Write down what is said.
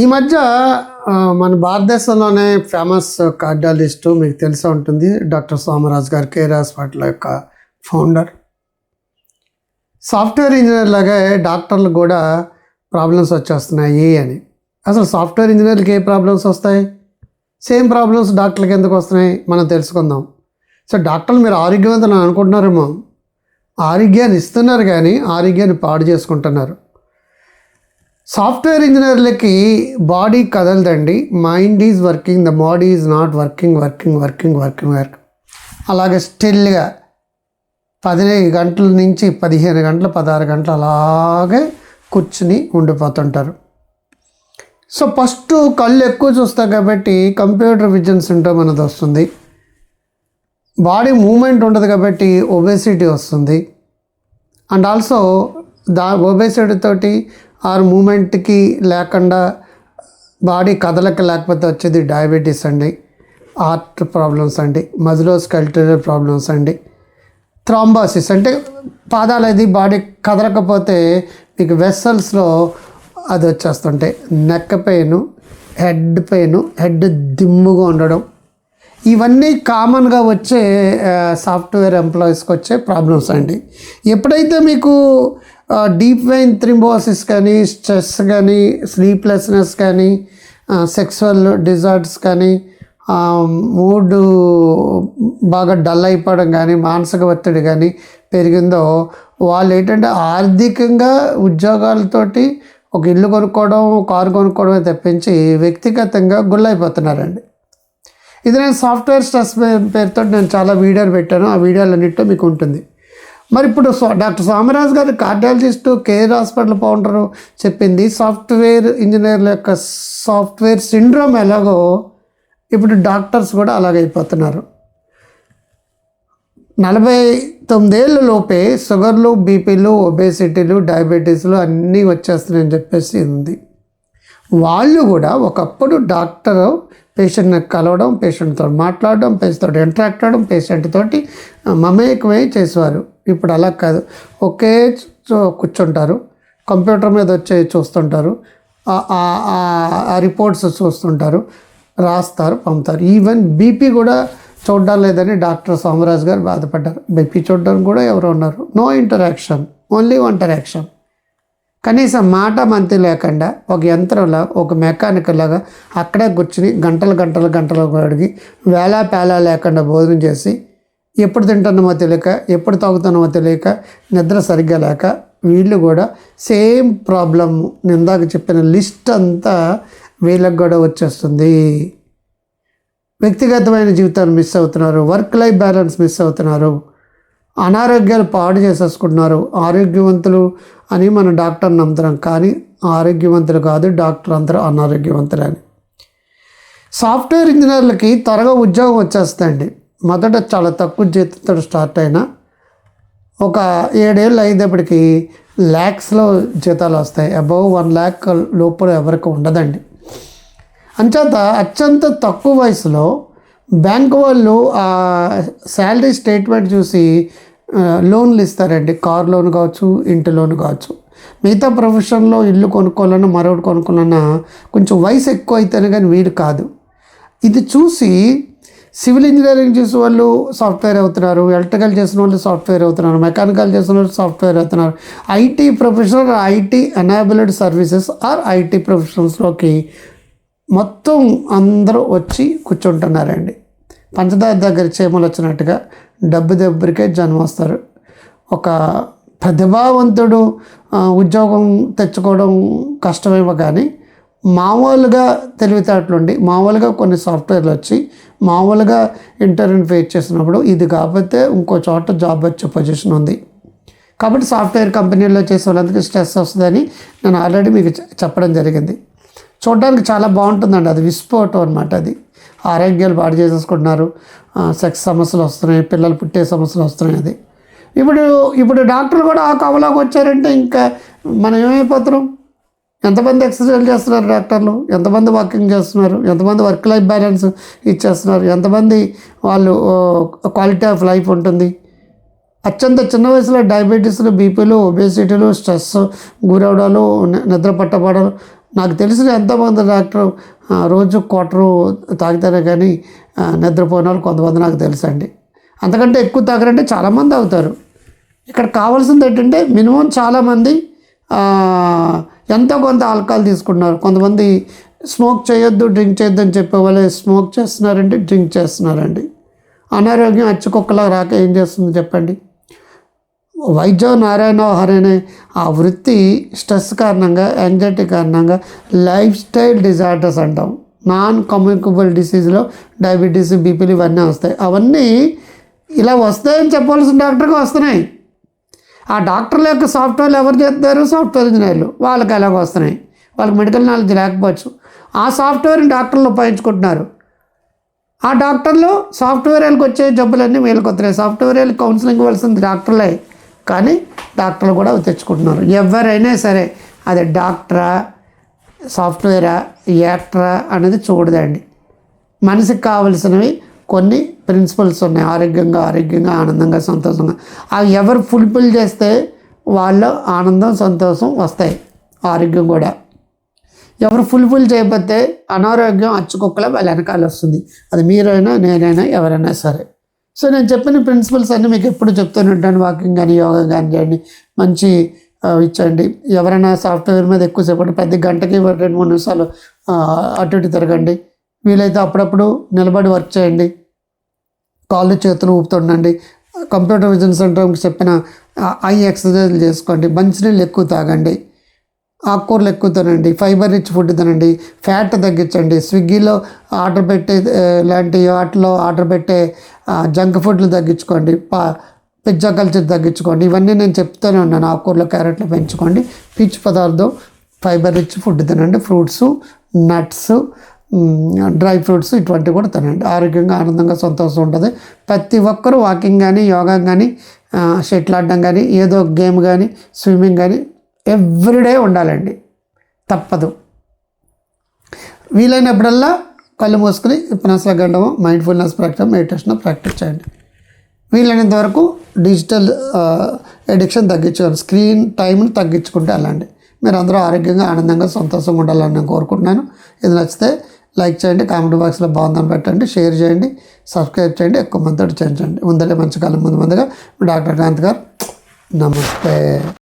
ఈ మధ్య మన భారతదేశంలోనే ఫేమస్ కార్డియాలజిస్ట్ మీకు తెలిసే ఉంటుంది doctor Somaraj garu Care hospital యొక్క ఫౌండర్. సాఫ్ట్వేర్ ఇంజనీర్ లాగే డాక్టర్లకు కూడా ప్రాబ్లమ్స్ వచ్చేస్తున్నాయి అని. అసలు సాఫ్ట్వేర్ ఇంజనీర్కి ఏ ప్రాబ్లమ్స్ వస్తాయి? సేమ్ ప్రాబ్లమ్స్ డాక్టర్లకు ఎందుకు వస్తున్నాయి? మనం తెలుసుకుందాం. సో డాక్టర్లు మీరు ఆరోగ్యవంతులు అనుకుంటున్నారేమో. ఆరోగ్యాన్ని ఇస్తున్నారు కానీ ఆరోగ్యాన్ని పాడు చేసుకుంటున్నారు. సాఫ్ట్వేర్ ఇంజనీర్లకి body కదలదండి. Mind is working the body is not working working working working work. అలాగే స్టిల్గా పదిహేను గంటల నుంచి పదిహేను గంటలు పదహారు గంటలు అలాగే కూర్చుని ఉండిపోతుంటారు. సో ఫస్ట్ కళ్ళు ఎక్కువ చూస్తాం కాబట్టి కంప్యూటర్ విజన్ సింటమ్ అనేది వస్తుంది. బాడీ మూమెంట్ ఉండదు కాబట్టి ఒబేసిటీ వస్తుంది. అండ్ ఆల్సో దా ఒబేసిటీ తోటి ఆర్ మూమెంట్కి లేకుండా బాడీ కదలక లేకపోతే వచ్చేది డయాబెటీస్ అండి హార్ట్ ప్రాబ్లమ్స్ అండి మజిలో స్కెల్టల్ ప్రాబ్లమ్స్ అండి థ్రాంబాసిస్ అంటే పాదాలు అది బాడీ కదలకపోతే మీకు వెస్సల్స్లో అది వచ్చేస్తుంటాయి neck pain head pain head దిమ్ముగా ఉండడం. ఇవన్నీ కామన్గా వచ్చే సాఫ్ట్వేర్ ఎంప్లాయీస్కి వచ్చే ప్రాబ్లమ్స్ అండి. ఎప్పుడైతే మీకు డీప్ వెయిన్ త్రింబోసిస్ కానీ స్ట్రెస్ కానీ స్లీప్లెస్నెస్ కానీ సెక్సువల్ డిజార్డ్స్ కానీ మూడ్ బాగా డల్ అయిపోవడం కానీ మానసిక ఒత్తిడి కానీ పెరిగిందో వాళ్ళు ఏంటంటే ఆర్థికంగా ఉద్యోగాలతోటి ఒక ఇల్లు కొనుక్కోవడం కారు కొనుక్కోవడమే తప్పించి వ్యక్తిగతంగా గుల్లైపోతున్నారండి. ఇది నేను సాఫ్ట్వేర్ స్ట్రెస్ పేరుతో నేను చాలా వీడియోలు పెట్టాను. ఆ వీడియోలన్నింటిలో మీకు ఉంటుంది. మరి ఇప్పుడు doctor Somaraj garu cardiologist Care hospital founder చెప్పింది సాఫ్ట్వేర్ ఇంజనీర్ల యొక్క సాఫ్ట్వేర్ సిండ్రోమ్ ఎలాగో ఇప్పుడు డాక్టర్స్ కూడా అలాగైపోతున్నారు. నలభై తొమ్మిదేళ్ళ లోపే షుగర్లు బీపీలు ఒబేసిటీలు డయాబెటీస్లు అన్నీ వచ్చేస్తున్నాయని చెప్పేసి ఉంది. వాళ్ళు కూడా ఒకప్పుడు డాక్టర్ పేషెంట్ని కలవడం పేషెంట్తో మాట్లాడడం పేషెంట్తో ఇంటరాక్ట్ అవ్వడం పేషెంట్ తోటి మమేకమై చేసేవారు. ఇప్పుడు అలా కాదు. ఒకే కూర్చుంటారు. కంప్యూటర్ మీద వచ్చి చూస్తుంటారు. ఆ- ఆ- రిపోర్ట్స్ చూస్తుంటారు. రాస్తారు పంపుతారు. ఈవెన్ బీపీ కూడా చూడడం లేదని డాక్టర్ సోమరాజ్ గారు బాధపడ్డారు. బీపీ చూడడం కూడా ఎవరు ఉన్నారు. No interaction. Only interaction. కనీసం మాట మంతి లేకుండా ఒక యంత్రంలా ఒక మెకానిక్ లాగా అక్కడే కూర్చుని గంటలు గంటలు గంటలు అడిగి వేళ పేలా లేకుండా భోజనం చేసి ఎప్పుడు తింటున్నామో తెలియక ఎప్పుడు తాగుతున్నామో తెలియక నిద్ర సరిగ్గా లేక వీళ్ళు కూడా సేమ్ ప్రాబ్లం ఇందాక చెప్పిన లిస్ట్ అంతా వీళ్ళకి కూడా వచ్చేస్తుంది. వ్యక్తిగతమైన జీవితాలు మిస్ అవుతున్నారు వర్క్ లైఫ్ బ్యాలెన్స్ మిస్ అవుతున్నారు అనారోగ్యాలు పాడు చేసేసుకుంటున్నారు ఆరోగ్యవంతులు అని మన డాక్టర్ నమ్ముతున్నాం కానీ ఆరోగ్యవంతులు కాదు డాక్టర్ అందరూ అనారోగ్యవంతులు అని. సాఫ్ట్వేర్ ఇంజనీర్లకి త్వరగా ఉద్యోగం వచ్చేస్తాయండి మొదట చాలా తక్కువ జీతంతో స్టార్ట్ అయినా ఒక ఏడేళ్ళు అయ్యేటప్పటికి ల్యాక్స్లో జీతాలు వస్తాయి. అబౌవ్ వన్ ల్యాక్ లోపల ఎవరికి ఉండదండి. అంచేత అత్యంత తక్కువ వయసులో బ్యాంకు వాళ్ళు ఆ శాలరీ స్టేట్మెంట్ చూసి లోన్లు ఇస్తారండి. కార్ లోన్ కావచ్చు ఇంటి లోన్ కావచ్చు. మిగతా ప్రొఫెషన్లో ఇల్లు కొనుక్కోవాలన్నా మరొకటి కొనుక్కోవాలన్నా కొంచెం వయసు ఎక్కువ అయితేనే కానీ వీడు కాదు. ఇది చూసి సివిల్ ఇంజనీరింగ్ చేసే వాళ్ళు సాఫ్ట్వేర్ అవుతున్నారు ఎలక్ట్రికల్ చేసిన వాళ్ళు సాఫ్ట్వేర్ అవుతున్నారు మెకానికల్ చేసిన వాళ్ళు సాఫ్ట్వేర్ అవుతున్నారు. IT professional IT enabled services or IT ప్రొఫెషనల్స్లోకి మొత్తం అందరూ వచ్చి కూర్చుంటున్నారండి. పంచదార దగ్గర చేమలు వచ్చినట్టుగా డబ్బు దెబ్బరికే జన్మ వస్తారు. ఒక ప్రతిభావంతుడు ఉద్యోగం తెచ్చుకోవడం కష్టమేమో కానీ మామూలుగా తెలివితేటలుండి మామూలుగా కొన్ని సాఫ్ట్వేర్లు వచ్చి మామూలుగా ఇంటర్వ్యూ ఫేస్ చేసినప్పుడు ఇది కాకపోతే ఇంకో చోట జాబ్ వచ్చే పొజిషన్ ఉంది. కాబట్టి సాఫ్ట్వేర్ కంపెనీల్లో చేసే వాళ్ళందరికీ స్ట్రెస్ వస్తుందని నేను ఆల్రెడీ మీకు చెప్పడం జరిగింది. చూడడానికి చాలా బాగుంటుందండి అది విస్ఫోటం అనమాట అది. ఆరోగ్యాలు పాడు చేసేసుకుంటున్నారు. సెక్స్ సమస్యలు వస్తున్నాయి పిల్లలు పుట్టే సమస్యలు వస్తున్నాయి అది. ఇప్పుడు ఇప్పుడు డాక్టర్లు కూడా ఆ కవలోకి వచ్చారంటే ఇంకా మనం ఏమైపోతున్నాం? ఎంతమంది ఎక్సర్సైజ్ చేస్తున్నారు డాక్టర్లు? ఎంతమంది వాకింగ్ చేస్తున్నారు? ఎంతమంది వర్క్ లైఫ్ బ్యాలెన్స్ ఇచ్చేస్తున్నారు? ఎంతమంది వాళ్ళు క్వాలిటీ ఆఫ్ లైఫ్ ఉంటుంది? అత్యంత చిన్న వయసులో డయాబెటీస్లు బీపీలు ఒబేసిటీలు స్ట్రెస్ గురవడాలు నిద్ర పట్టబడాలు నాకు తెలిసిన ఎంతోమంది డాక్టర్ రోజు క్వార్టరు తాగుతారే కానీ నిద్రపోయిన వాళ్ళు కొంతమంది నాకు తెలుసండి. అంతకంటే ఎక్కువ తాగరంటే చాలామంది అవుతారు. ఇక్కడ కావాల్సింది ఏంటంటే మినిమం చాలామంది ఎంతో కొంత ఆల్కహాల్ తీసుకుంటున్నారు. కొంతమంది స్మోక్ చేయొద్దు డ్రింక్ చేయొద్దు అని చెప్పే వాళ్ళు స్మోక్ చేస్తున్నారండి డ్రింక్ చేస్తున్నారండి. అనారోగ్యం అచ్చుకొక్కలా రాక ఏం చేస్తుంది చెప్పండి? వైద్య నారాయణ హరనే ఆ వృత్తి స్ట్రెస్ కారణంగా యాంగ్జైటీ కారణంగా లైఫ్ స్టైల్ డిజార్డర్స్ అంటాం. నాన్ కమ్యూనికబుల్ డిసీజ్లో డయాబెటీస్ బీపీలు ఇవన్నీ వస్తాయి. అవన్నీ ఇలా వస్తాయని చెప్పవలసిన డాక్టర్కి వస్తున్నాయి. ఆ డాక్టర్ల యొక్క సాఫ్ట్వేర్లు ఎవరు చేస్తారు? సాఫ్ట్వేర్ ఇంజనీర్లు. వాళ్ళకి ఎలాగ వస్తున్నాయి. వాళ్ళకి మెడికల్ నాలెడ్జ్ లేకపోవచ్చు. ఆ సాఫ్ట్వేర్ని డాక్టర్లు ఉపయోగించుకుంటున్నారు. ఆ డాక్టర్లు సాఫ్ట్వేర్ వాళ్ళకి వచ్చే జబ్బులన్నీ వీళ్ళకి వస్తున్నాయి. సాఫ్ట్వేర్ వాళ్ళకి కౌన్సిలింగ్ ఇవ్వాల్సింది డాక్టర్లే. కానీ డాక్టర్లు కూడా తెచ్చుకుంటున్నారు. ఎవరైనా సరే అది డాక్టరా సాఫ్ట్వేరా యాక్టరా అనేది చూడదండి. మనిషికి కావలసినవి కొన్ని ప్రిన్సిపల్స్ ఉన్నాయి. ఆరోగ్యంగా ఆరోగ్యంగా ఆనందంగా సంతోషంగా. అవి ఎవరు ఫుల్ఫిల్ చేస్తే వాళ్ళ ఆనందం సంతోషం వస్తాయి. ఆరోగ్యం కూడా. ఎవరు ఫుల్ఫిల్ చేయకపోతే అనారోగ్యం అచ్చుకుక్కల వాళ్ళ వెనకాల వస్తుంది. అది మీరైనా నేనైనా ఎవరైనా సరే. సో నేను చెప్పిన ప్రిన్సిపల్స్ అన్నీ మీకు ఎప్పుడు చెప్తూనే. ఉంటాను వాకింగ్ కానీ యోగా కానీ చేయండి. మంచి ఇచ్చండి. ఎవరైనా సాఫ్ట్వేర్ మీద ఎక్కువసేపు చెప్పండి ప్రతి గంటకి రెండు మూడు నిమిషాలు అటు ఇటు తిరగండి. వీలైతే అప్పుడప్పుడు నిలబడి వర్క్ చేయండి. కాళ్ళు చేతులు ఊపుతుండండి. కంప్యూటర్ విజన్ సెంటర్కి చెప్పిన ఐ ఎక్సర్సైజ్లు చేసుకోండి. మంచినీళ్ళు ఎక్కువ తాగండి. ఆకుకూరలు ఎక్కువ తినండి. ఫైబర్ రిచ్ ఫుడ్ తినండి. ఫ్యాట్ తగ్గించండి. స్విగ్గీలో ఆర్డర్ పెట్టే లాంటి వాటిలో ఆర్డర్ పెట్టే జంక్ ఫుడ్లు తగ్గించుకోండి. పా పిజ్జా కల్చర్ తగ్గించుకోండి. ఇవన్నీ నేను చెప్తూనే ఉన్నాను. ఆకుకూరలు క్యారెట్లు పెంచుకోండి. పీచు పదార్థం ఫైబర్ రిచ్ ఫుడ్ తినండి. ఫ్రూట్స్ నట్స్ డ్రై ఫ్రూట్స్ ఇటువంటివి కూడా తినండి. ఆరోగ్యంగా ఆనందంగా సంతోషం ఉంటుంది. ప్రతి ఒక్కరూ వాకింగ్ కానీ యోగా కానీ షటిల్ ఆడడం కానీ ఏదో గేమ్ కానీ స్విమ్మింగ్ కానీ ఎవ్రీడే ఉండాలండి. తప్పదు. వీలైనప్పుడల్లా కళ్ళు మూసుకుని ఉపన్యాసాల గంటము మైండ్ఫుల్నెస్ ప్రాక్టీస్ మెడిటేషన్ ప్రాక్టీస్ చేయండి. వీలైనంత వరకు డిజిటల్ ఎడిక్షన్ తగ్గించుకోండి. స్క్రీన్ టైంని తగ్గించుకుంటే అలాంటి మీరు అందరూ ఆరోగ్యంగా ఆనందంగా సంతోషంగా ఉండాలని నేను కోరుకుంటున్నాను. ఇది నచ్చితే లైక్ చేయండి కామెంట్ బాక్స్లో బాగుందని పెట్టండి షేర్ చేయండి సబ్స్క్రైబ్ చేయండి ఎక్కువ మందితో చేయించండి ముందలే మంచి కాలం ముందు ముందుగా. డాక్టర్ కాంత్ గారు నమస్తే.